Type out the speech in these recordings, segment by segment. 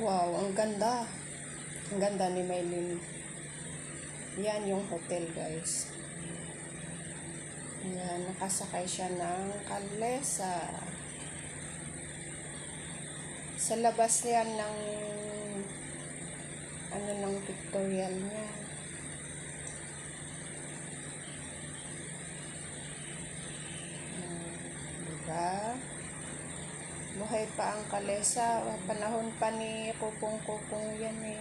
Wow, ang ganda. Ang ganda ni Maylin. Yan yung hotel, guys. Yan, nakasakay siya ng kalesa. Sa labas yan ng ano ng pictorial niya. Hmm, diba? Buhay pa ang kalesa. Panahon pa ni Kupong-Kupong yan eh.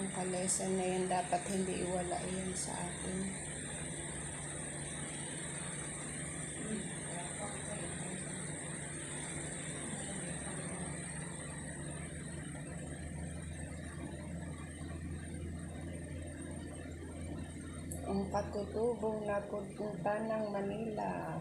Ang kalesa na yan dapat hindi iwala yan sa atin. Ang katutubong nagpunta ng Manila.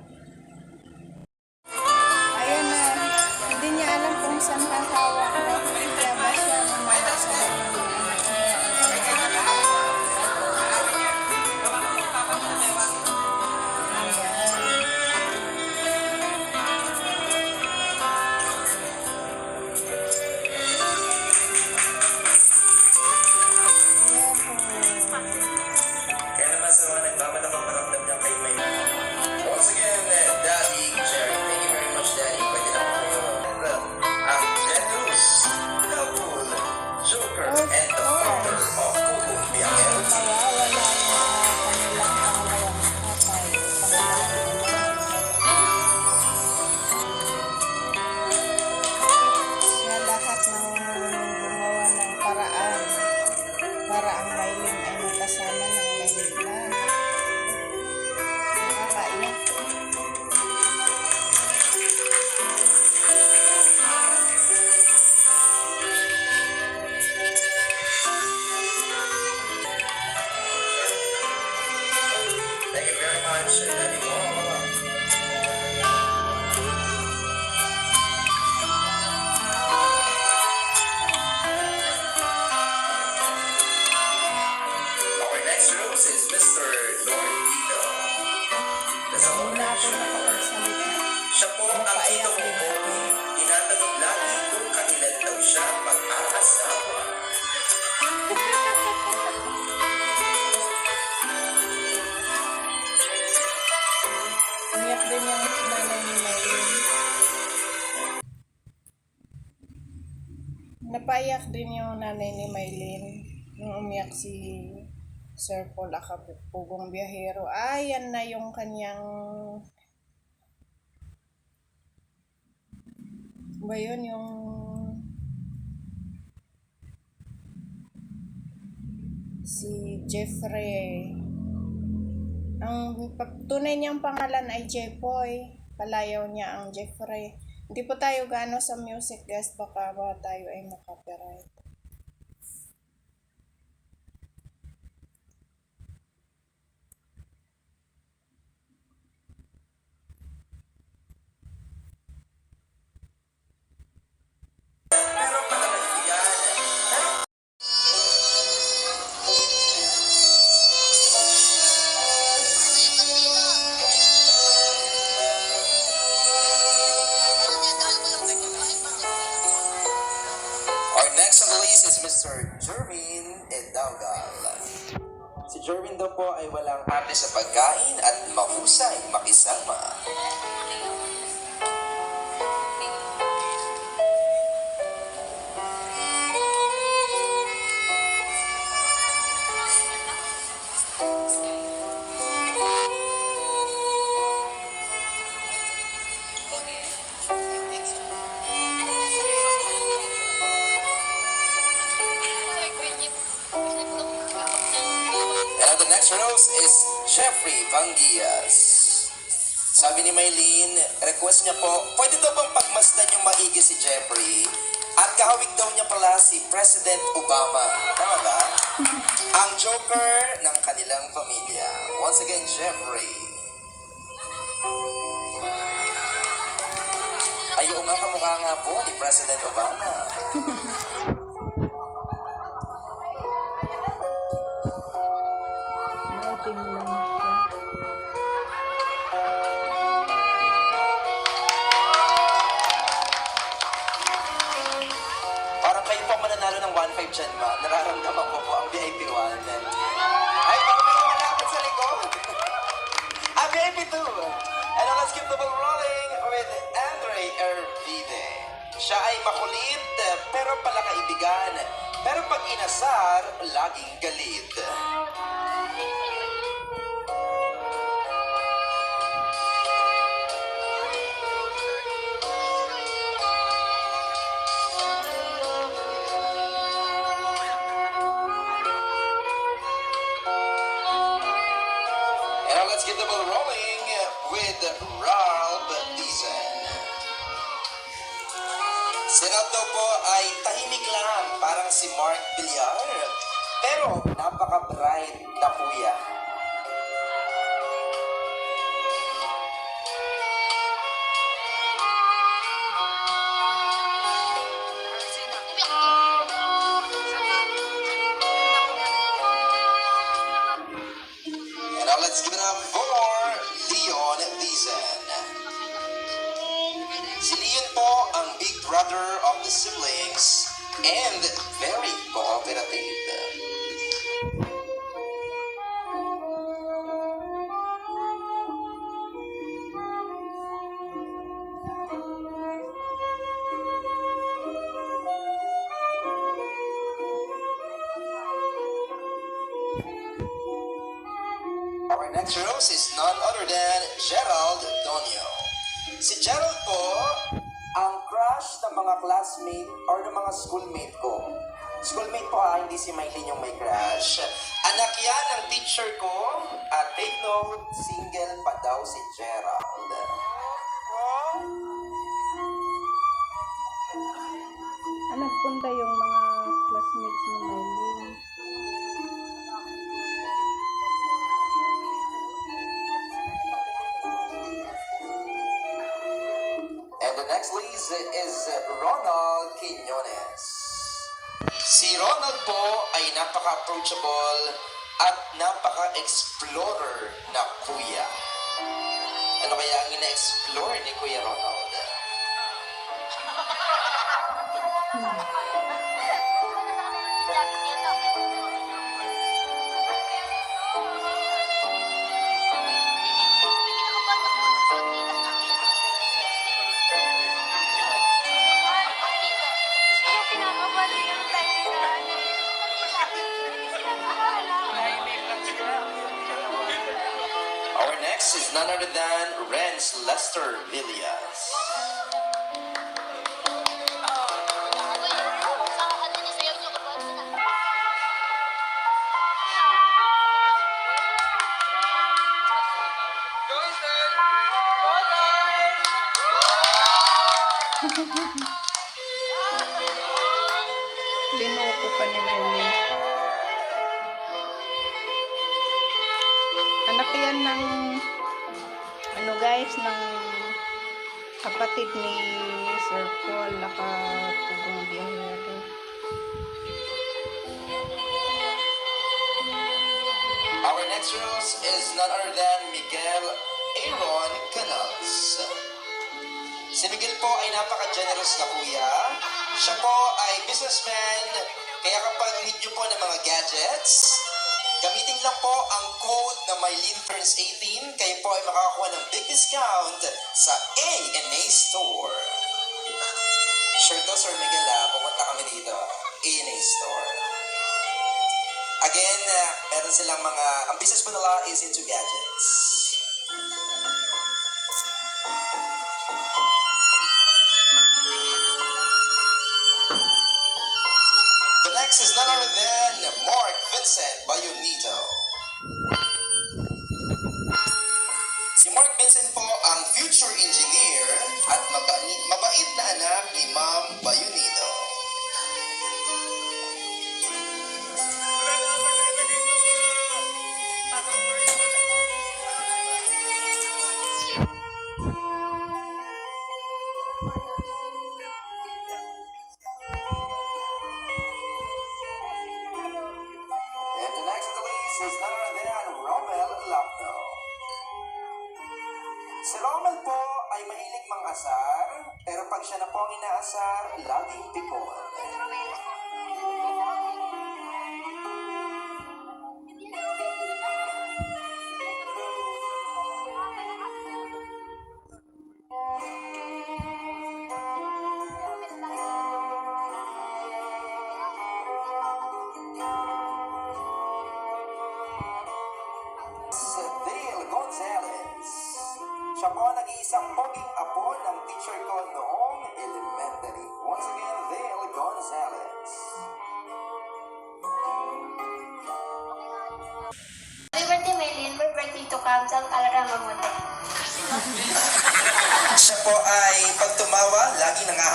Napaiyak din yung nanay ni Maylin nung umiyak si Sir Paul Acapugong Biyahero. Ah, yan na yung kanyang ba yun yung si Jeffrey ang tunay niyang pangalan ay Jepoy. Palayaw niya ang Jeffrey. Hindi po tayo gaano sa music guys. Baka ba tayo ay makapiright. Si Jervin daw po ay walang arte sa pagkain at mahusay makisama. Vangias. Sabi ni Maylene, request niya po, pwede daw bang pagmasdan yung maigi si Jeffrey? At kahawig daw niya pala si President Obama. Tama ba? Ang joker ng kanilang pamilya. Once again, Jeffrey. Ayaw nga kamukha nga po ni President Obama. Ball rolling with Andre Ervide. Siya ay makulit, pero pala kaibigan. Pero pag inasar, laging galit. Si Mark Villar. Pero napaka-bright na kuya. Rose is none other than Gerald Donio. Si Gerald po, ang crush ng mga classmate or ng mga schoolmate ko. Schoolmate po ah, hindi si Maylin yung may crush. Anak yan ng teacher ko. At take note, single pa daw si Gerald. List is Ronald Quinones. Si Ronald po ay napaka-approachable at napaka-explorer na kuya. Ano kaya ang ina-explore ni Kuya Ronald? None other than Renz Lester Villas. Binuko pa ni. Anak yan ng ano guys, ng kapatid ni Sir Paul, nakatugong biyahero. Our next rose is none other than Miguel Aaron Canals. Si Miguel po ay napaka-generous na kuya. Siya po ay businessman, kaya kapag need nyo po ng mga gadgets, gamitin lang po ang code na Mylene turns 18, kayo po ay makakakuha ng big discount sa A&A Store. Sure to, Sir Miguel, ah, pumunta kami dito. A&A Store. Again, uh, meron silang mga, ang business po nila is into gadgets. Bayonito. Si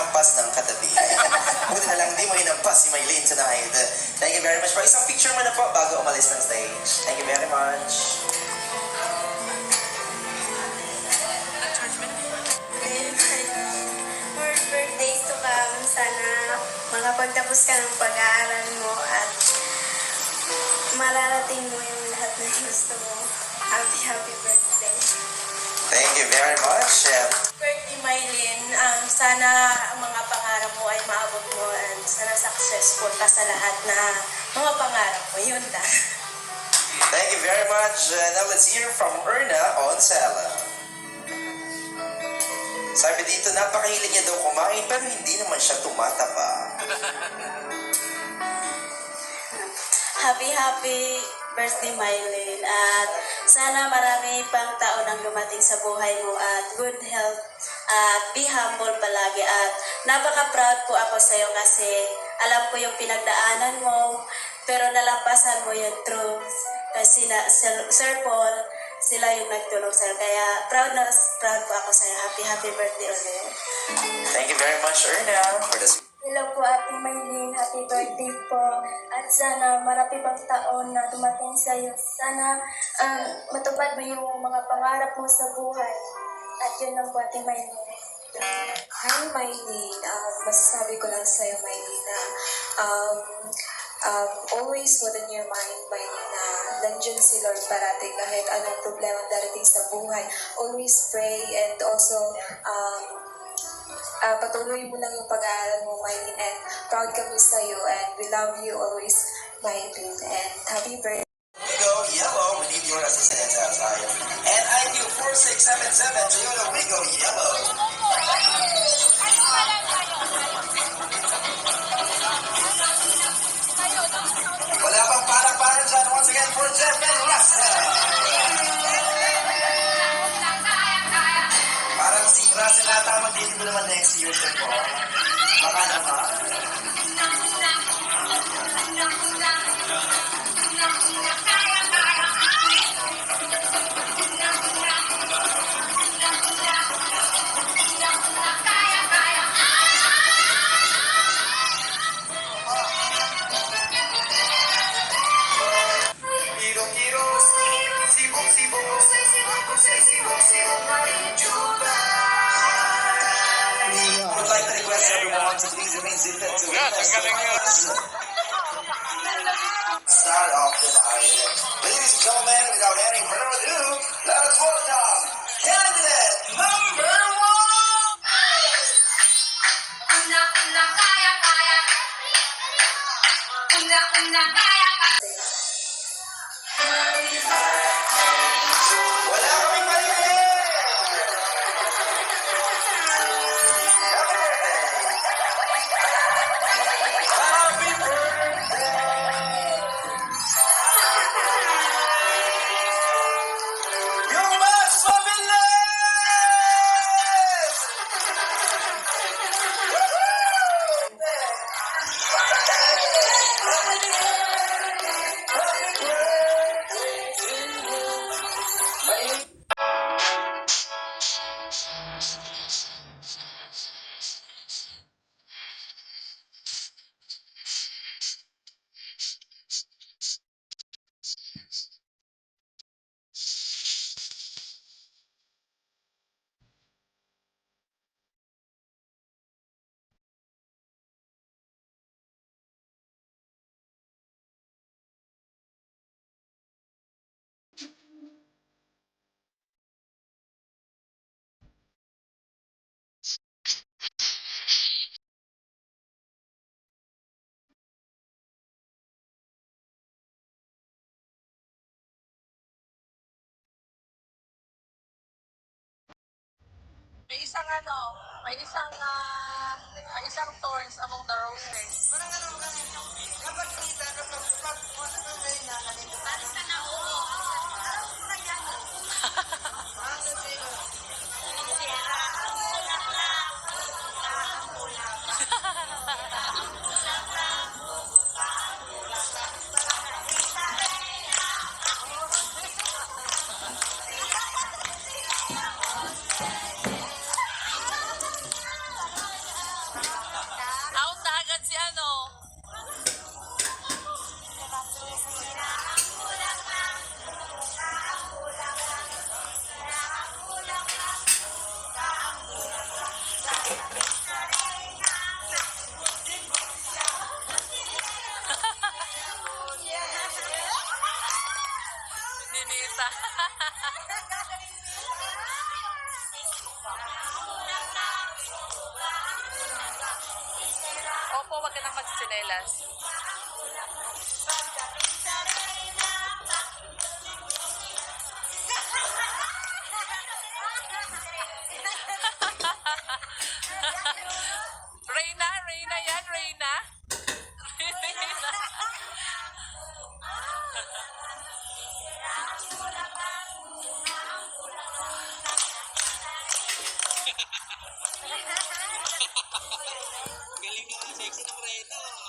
nangahampas ng katabi. Buti na lang di mo hinampas si Maylene tonight. Thank you very much po. Isang picture mo na po bago umalis ng stage. Thank you very much. For birthdays to come, sana makapagtapos ka ng pag-aaral mo at mararating mo yung lahat na gusto mo. Happy, happy birthday. Thank you very much. Mylene. Um, sana ang mga pangarap mo ay maabot mo and sana successful ka sa lahat na mga pangarap mo. Yun lang. Thank you very much. Uh, now let's hear from Erna Onsala. Sabi dito, napakahilig niya daw kumain pero hindi naman siya tumataba. Happy, happy birthday, Mylene. At sana marami pang taon ang dumating sa buhay mo at good health at be humble palagi. At napaka-proud po ako sa iyo kasi alam ko yung pinagdaanan mo pero nalampasan mo yung truth. Kasi sila, Sir Sir Paul, sila yung nagtulong sa'yo. Kaya proud na proud po ako sa'yo. Happy, happy birthday ulit. Thank you very much, Erna, for the Hello po Ate Maylene, happy birthday po. At sana marami pang taon na dumating sa iyo. Sana um, matupad mo yung mga pangarap mo sa buhay. At yun lang po Ate Maylene. Hi, Maylene. Um, masasabi ko lang sa'yo, Maylene, na um, um, always put in your mind, Maylene, na nandiyan si Lord parati kahit anong problema darating sa buhay. Always pray and also um, uh, patuloy mo lang yung pag-aaral mo, Maylene, and proud kami sa'yo and we love you always, Maylene. And happy birthday. Go yellow. We need your assistance outside. And IQ 4677, Toyota We go yellow. Everyone to please remain seated to the. Start off the night. Ladies and gentlemen, without any further ado, let us welcome candidate number one. Una, una, kaya, kaya. Una, una, kaya, kaya. Ano, may isang ah, may isang thorns among the roses. Opo, wag ka nang magsinelas. Reyna, Reyna yan, Reyna. Reyna. si Moreno.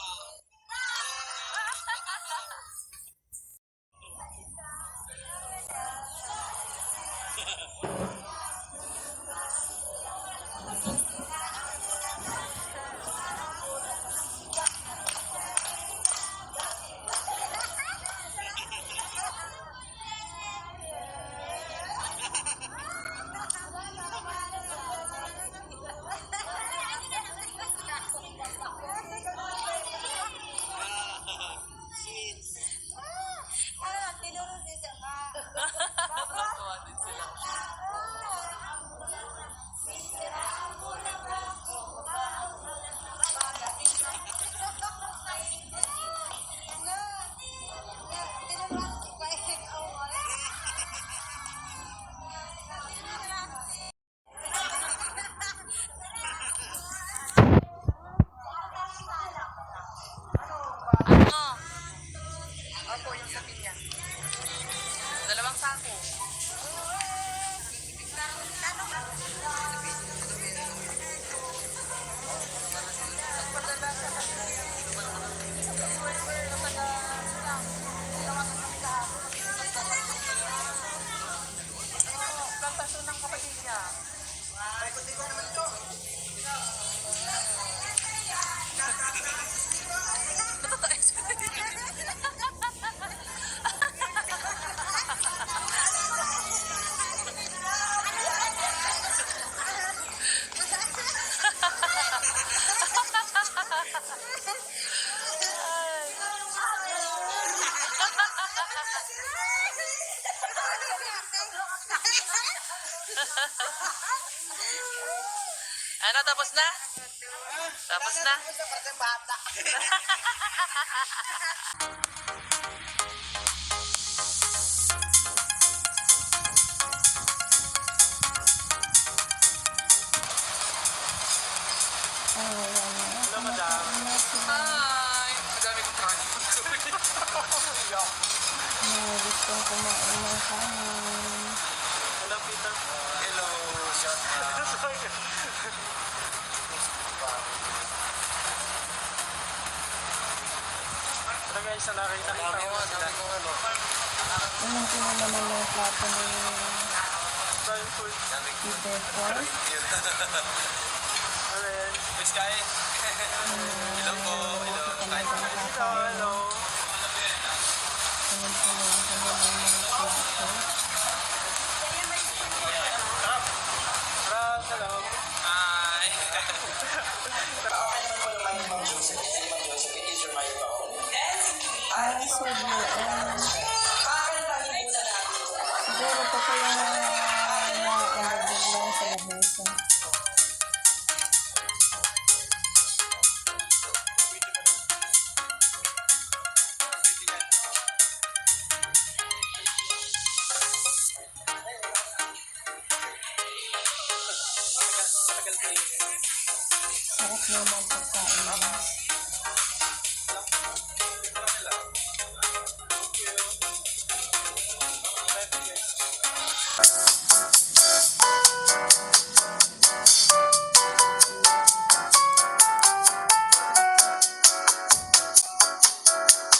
Ano, tapos na? Tapos na? Hello, madam. Hi! Madami kong project. May gustong kumain ng kanin. Guys, na nakita kita ko. kong ano. Na naman yung plato ni. Defor. Alright. Miss Kai. Hello po. Hello. Kai. Hello, hello. Tingnan ko na yung kanilang mga plato. Ram, Ah, so yun.